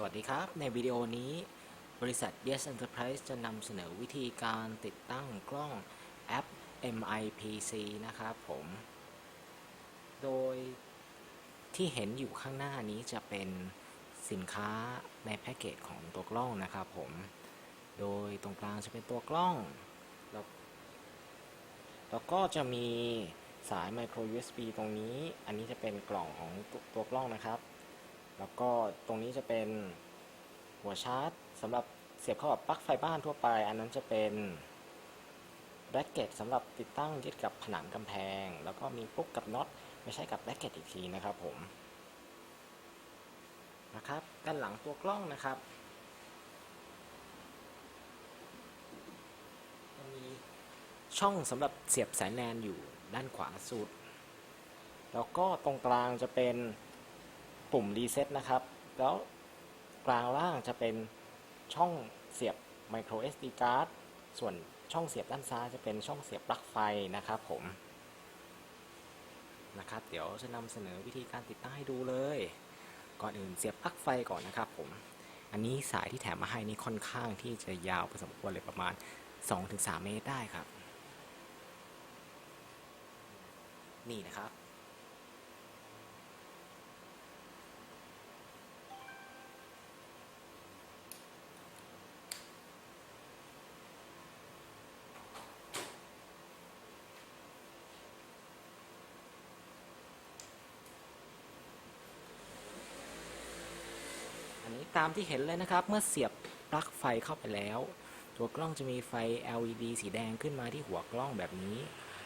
สวัสดีครับ ในวิดีโอนี้ บริษัท Yes Enterprise จะนำเสนอวิธีการติดตั้งกล้องแอป MIPC นะครับผม โดยที่เห็นอยู่ข้างหน้านี้จะเป็นสินค้าในแพ็กเกจของตัวกล้องนะครับผม โดยตรงกลางจะเป็นตัวกล้อง แล้วแล้วก็จะมีสาย micro USB ตรงนี้ อันนี้จะเป็นกล่องของตัวตัวกล้องนะครับ แล้วก็ตรงนี้จะเป็นหัวชาร์จสำหรับเสียบเข้ากับปลั๊กไฟบ้านทั่วไป อันนั้นจะเป็นแร็กเก็ตสำหรับติดตั้งยึดกับผนังกำแพง แล้วก็มีปุ๊กกับน็อตไม่ใช่กับแร็กเก็ตอีกทีนะครับผมนะครับด้านหลังตัวกล้องนะครับจะมีช่องสำหรับเสียบสายแลนอยู่ด้านขวาสุด แล้วก็ตรงกลางจะเป็น ปุ่มรีเซ็ตนะครับ แล้วกลางล่างจะเป็นช่องเสียบ micro SD card ส่วนช่องเสียบด้านซ้ายจะเป็นช่องเสียบปลั๊กไฟนะครับผมนะครับ เดี๋ยวจะนำเสนอวิธีการติดตั้งให้ดูเลย ก่อนอื่นเสียบปลั๊กไฟก่อนนะครับผม อันนี้สายที่แถมมาให้นี่ค่อนข้างที่จะยาวพอสมควรเลยประมาณ 2-3 เมตรได้ครับ นี่นะครับ ตามที่เห็นเลยนะครับ เมื่อเสียบปลั๊กไฟเข้าไปแล้ว ตัวกล้องจะมีไฟ LED สีแดงขึ้นมาที่หัวกล้องแบบนี้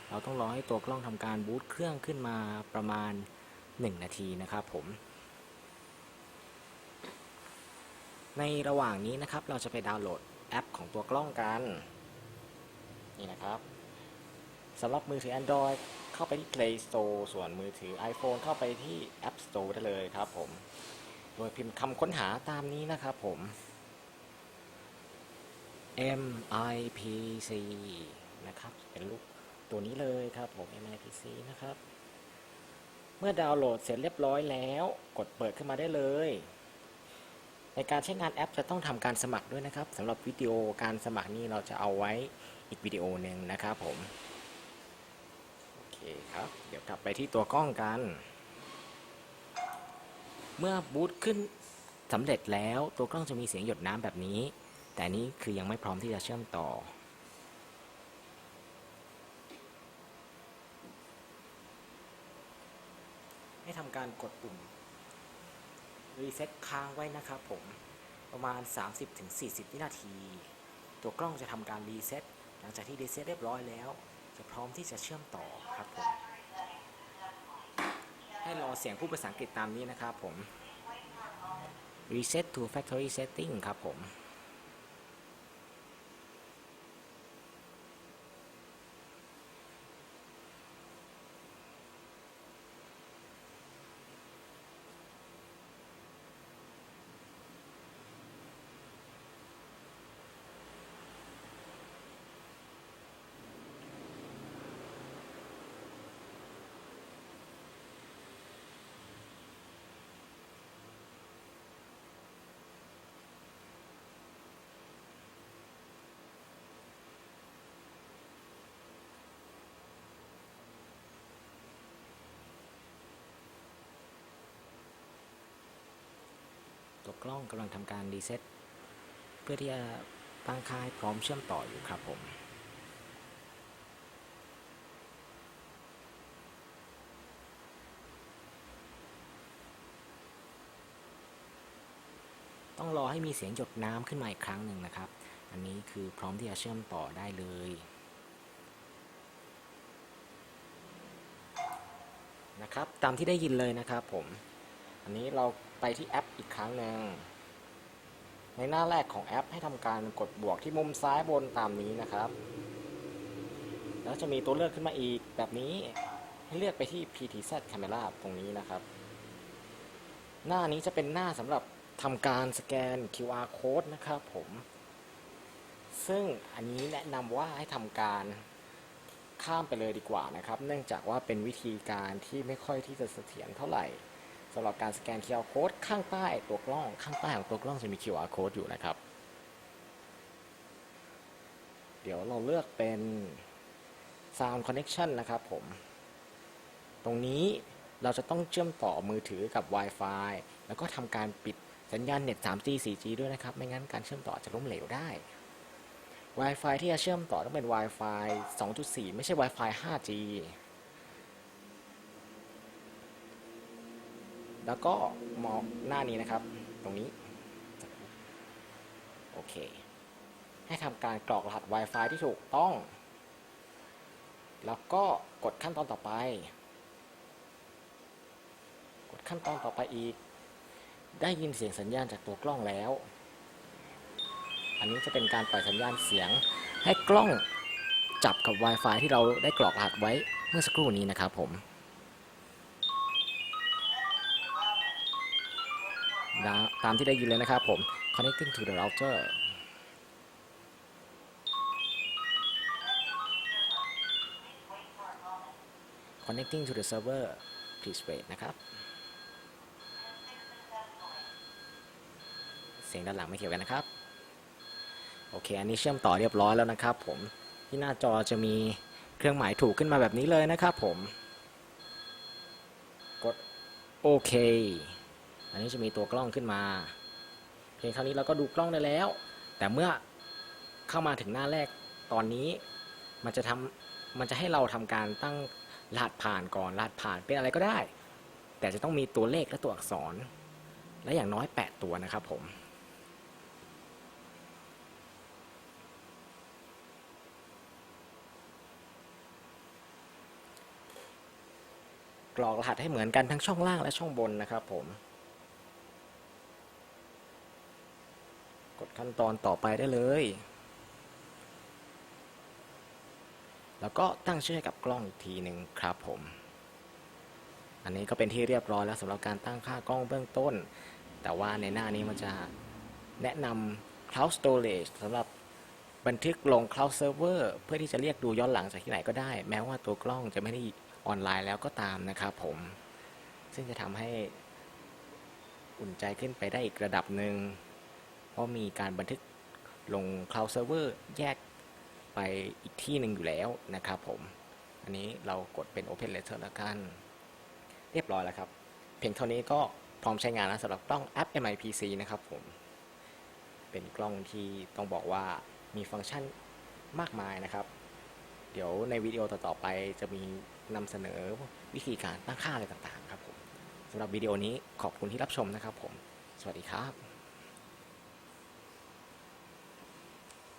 เราต้องรอให้ตัวกล้องทำการบูตเครื่องขึ้นมาประมาณ 1 นาทีนะครับผม ในระหว่างนี้นะครับเราจะไปดาวน์โหลดแอปของตัวกล้องกัน นี่นะครับสำหรับมือถือ Android เข้าไปที่ Play Store ส่วนมือถือ iPhone เข้าไปที่ App Store ได้เลยครับผม โดยพิมพ์คำค้นหาตามนี้นะครับผม M I P C นะครับ เป็นรูปตัวนี้เลยครับผม M I P C นะครับ เมื่อดาวน์โหลดเสร็จเรียบร้อยแล้ว กดเปิดขึ้นมาได้เลย ในการใช้งานแอปจะต้องทำการสมัครด้วยนะครับสำหรับวิดีโอการสมัครนี้เราจะเอาไว้อีกวิดีโอหนึ่งนะครับผม โอเคครับ เดี๋ยวกลับไปที่ตัวกล้องกัน เมื่อบูตขึ้นสำเร็จแล้วตัวกล้องจะมีเสียงหยดน้ำแบบนี้ แต่นี้คือยังไม่พร้อมที่จะเชื่อมต่อ ให้ทำการกดปุ่มรีเซ็ตค้างไว้นะครับผมประมาณ 30-40 วินาที ตัวกล้องจะทำการรีเซ็ตหลังจากที่รีเซ็ตเรียบร้อยแล้ว จะพร้อมที่จะเชื่อมต่อครับผม ให้รอเสียงผู้ภาษาอังกฤษตามนี้นะครับผม reset to factory setting ครับผม กล้องกำลังทำการรีเซ็ตเพื่อที่จะตั้งค่าให้พร้อมเชื่อมต่ออยู่ครับผม ต้องรอให้มีเสียงหยดน้ำขึ้นมาอีกครั้งหนึ่งนะครับ อันนี้คือพร้อมที่จะเชื่อมต่อได้เลยนะครับ ตามที่ได้ยินเลยนะครับผม อันนี้เรา ไปที่แอปอีกครั้งหนึ่ง ในหน้าแรกของแอปให้ทำการกดบวกที่มุมซ้ายบนตามนี้นะครับ แล้วจะมีตัวเลือกขึ้นมาอีกแบบนี้ให้เลือกไปที่ PTZ Camera ตรงนี้นะครับ หน้านี้จะเป็นหน้าสำหรับทำการสแกน QR code นะครับผม ซึ่งอันนี้แนะนำว่าให้ทำการข้ามไปเลยดีกว่านะครับ เนื่องจากว่าเป็นวิธีการที่ไม่ค่อยที่จะเสถียรเท่าไหร่ สำหรับการสแกน QR code ข้างใต้ตัวกล้อง ข้างใต้ของตัวกล้องจะมี QR code อยู่นะครับ เดี๋ยวเราเลือกเป็น Sound Connection นะครับผม ตรงนี้เราจะต้องเชื่อมต่อมือถือกับ Wi-Fi แล้วก็ทำการปิดสัญญาณเน็ต 3G 4G ด้วยนะครับ ไม่งั้นการเชื่อมต่อจะล้มเหลวได้ Wi-Fi ที่จะเชื่อมต่อต้องเป็น Wi-Fi 2.4 ไม่ใช่ Wi-Fi 5G แล้วก็มองหน้านี้นะครับ ตรงนี้ โอเค ให้ทำการกรอกรหัส Wi-Fi ที่ถูกต้อง แล้วก็กดขั้นตอนต่อไป กดขั้นตอนต่อไปอีก ได้ยินเสียงสัญญาณจากตัวกล้องแล้ว อันนี้จะเป็นการปล่อยสัญญาณเสียงให้กล้องจับกับ Wi-Fi ที่เราได้กรอกรหัสไว้เมื่อสักครู่นี้นะครับผม ตามที่ได้ยินเลยนะครับผม connecting to the router connecting to the server please wait นะครับ เสียงด้านหลังไม่เกี่ยวกันนะครับ โอเค อันนี้เชื่อมต่อเรียบร้อยแล้วนะครับผม ที่หน้าจอจะมีเครื่องหมายถูกขึ้นมาแบบนี้เลยนะครับผม กดโอเค อันนี้จะมีตัวกล้องขึ้นมาเพียงเท่านี้เราก็ดูกล้องได้แล้ว แต่เมื่อเข้ามาถึงหน้าแรกตอนนี้ มันจะทำมันจะให้เราทำการตั้งรหัสผ่านก่อนรหัสผ่านเป็นอะไรก็ได้ แต่จะต้องมีตัวเลขและตัวอักษร และอย่างน้อย 8 ตัวนะครับผมกรอกรหัสให้เหมือนกันทั้งช่องล่างและช่องบนนะครับผม กด ขั้นตอนต่อไปได้เลย แล้วก็ตั้งชื่อให้กับกล้องอีกทีหนึ่งครับผม อันนี้ก็เป็นที่เรียบร้อยแล้วสำหรับการตั้งค่ากล้องเบื้องต้น แต่ว่าในหน้านี้มันจะแนะนำ Cloud Storage สำหรับบันทึกลง Cloud Server เพื่อที่จะเรียกดูย้อนหลังจากที่ไหนก็ได้ แม้ว่าตัวกล้องจะไม่ได้ออนไลน์แล้วก็ตามนะครับผม ซึ่งจะทำให้อุ่นใจขึ้นไปได้อีกระดับหนึ่ง เพราะมีการบันทึกลง Cloud Server แยกไปอีกที่หนึ่งอยู่แล้วนะครับผม อันนี้เรากดเป็น Open Letter แล้วกัน เรียบร้อยแล้วครับ เพียงเท่านี้ก็พร้อมใช้งานแล้วสำหรับกล้องแอป MIPC นะครับผม เป็นกล้องที่ต้องบอกว่ามีฟังก์ชันมากมายนะครับ เดี๋ยวในวิดีโอต่อๆไปจะมีนำเสนอวิธีการตั้งค่าอะไรต่างๆครับผมสำหรับวิดีโอนี้ขอบคุณที่รับชมนะครับผม สวัสดีครับ